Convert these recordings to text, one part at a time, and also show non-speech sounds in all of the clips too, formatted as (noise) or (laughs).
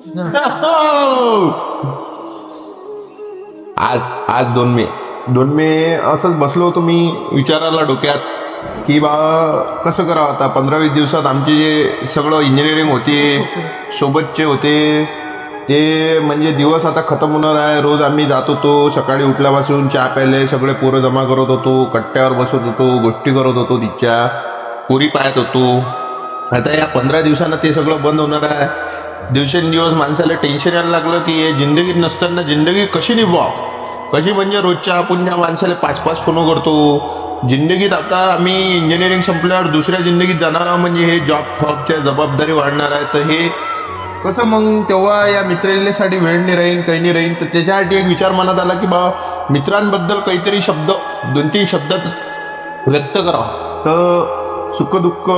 (laughs) आज आज दोन मे दोन मे असंच बसलो होतो मी विचारायला डोक्यात की बा कसं करावं आता? पंधरा वीस दिवसात आमचे जे सगळं इंजिनिअरिंग होते सोबतचे होते ते म्हणजे दिवस आता खतम होणार आहे. रोज आम्ही जात होतो सकाळी उठल्यापासून चहा प्यायले सगळे पोरं जमा करत होतो कट्ट्यावर बसत होतो गोष्टी करत होतो तिच्या पोरी पाहत होतो. आता या पंधरा दिवसांना ते सगळं बंद होणार आहे. दिवसेंदिवस माणसाला टेन्शन यायला लागलं की हे जिंदगीत नसताना जिंदगी कशी निभवाव कशी म्हणजे रोजच्या आपण त्या माणसाला पाच पाच फोन करतो? जिंदगीत आता आम्ही इंजिनिअरिंग संपल्यावर दुसऱ्या जिंदगीत जाणार आहोत म्हणजे हे जॉब फॉबच्या जबाबदारी वाढणार आहे. तर हे कसं मग तेव्हा या मित्रसाठी वेळ नाही राहीन काही नाही राहीन. तर त्याच्यासाठी एक विचार मनात आला की बा मित्रांबद्दल काहीतरी शब्द दोन तीन शब्दात व्यक्त करावं. तर सुख दुःख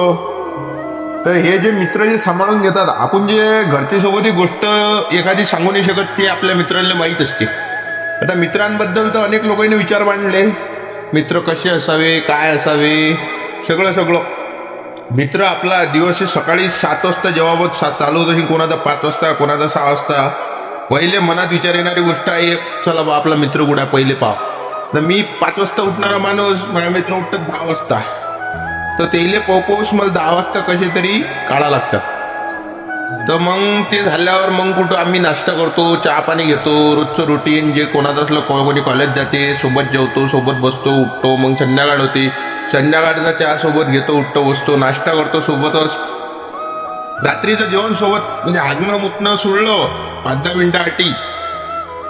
तर हे जे मित्र जे सांभाळून घेतात आपण जे घरच्या सोबत ही गोष्ट एखादी सांगू नाही शकत ते आपल्या मित्रांना माहीत असते. आता मित्रांबद्दल तर अनेक लोकांनी विचार मांडले. मित्र कसे असावे काय असावे सगळं सगळं. मित्र आपला दिवस सकाळी सात वाजता जवाबत सात चालू होत असेल कोणाचा पाच वाजता कोणाचा सहा वाजता. पहिले मनात विचार येणारी गोष्ट आहे चला बा आपला मित्र कुठे पहिले पाहा. तर मी पाच वाजता उठणारा माणूस माझ्या मित्र उठतात दहा वाजता. तर तेले पोपोस मला दहा वाजता कसे तरी काढा लागतात तर मग ते झाल्यावर मग कुठं आम्ही नाश्ता करतो चहा पाणी घेतो रोजचं रुटीन जे कोणाचं असलं कोण कोणी कॉलेज जाते सोबत जेवतो सोबत बसतो उठतो मग संध्याकाळ होते. संध्याकाळचा चहा सोबत घेतो उठतो बसतो नाश्ता करतो सोबतच रात्रीचं जेवण सोबत म्हणजे हागणं मुतणं सोडलं पाच दहा मिनटासाठी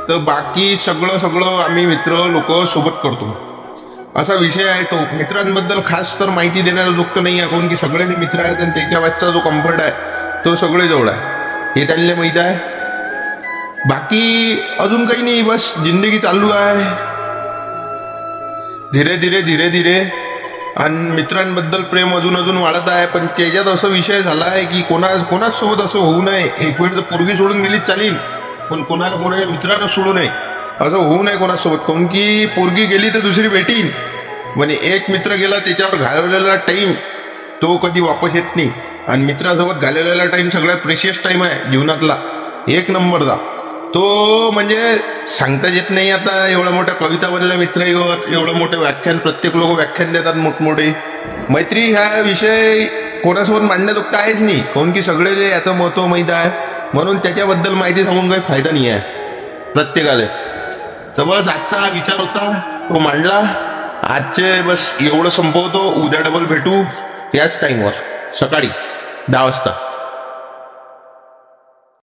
तर बाकी सगळं सगळं आम्ही मित्र लोक सोबत करतो. असा विषय आहे तो. मित्रांबद्दल खास तर माहिती देण्याला जोक्त नाही आहे कोण की सगळे जे मित्र आहेत आणि त्याच्या वाजचा जो कम्फर्ट आहे तो सगळे जवळ आहे. हे त्यांना माहीत आहे. बाकी अजून काही नाही बस जिंदगी चालू आहे. धीरे धीरे धीरे धीरे. आणि मित्रांबद्दल प्रेम अजून अजून वाढत आहे पण त्याच्यात असं विषय झाला आहे की कोणा कोणाच सोबत असं होऊ नये. एक वेळ तर पूर्वी सोडून गेलीच चालेल पण कोणाला कोणाच्या मित्रांना सोडू नये. असं होऊ नये कोणासोबत काऊन की पोरगी गेली तर दुसरी भेटीन. म्हणजे एक मित्र गेला त्याच्यावर घालवलेला टाईम तो कधी वापस येत नाही. आणि मित्रासोबत घालवलेला टाईम सगळ्यात प्रेशियस टाईम आहे जीवनातला. एक नंबरचा. तो म्हणजे सांगता येत नाही आता एवढ्या मोठ्या कविता बनल्या मित्र एवढं मोठं व्याख्यान प्रत्येक लोक व्याख्यान देतात मोठमोठे. मैत्री ह्या विषय कोणासोबत मांडण्याजोगता आहेच नाही. काऊन की सगळे जे याचं महत्त्व माहीत आहे म्हणून त्याच्याबद्दल माहिती सांगून काही फायदा नाही आहे. प्रत्येकाला. तर बस आजचा हा विचार होता तो मांडला. आजचे बस एवढं संपवतो उद्या डबल भेटू याच टाईमवर सकाळी दहा वाजता.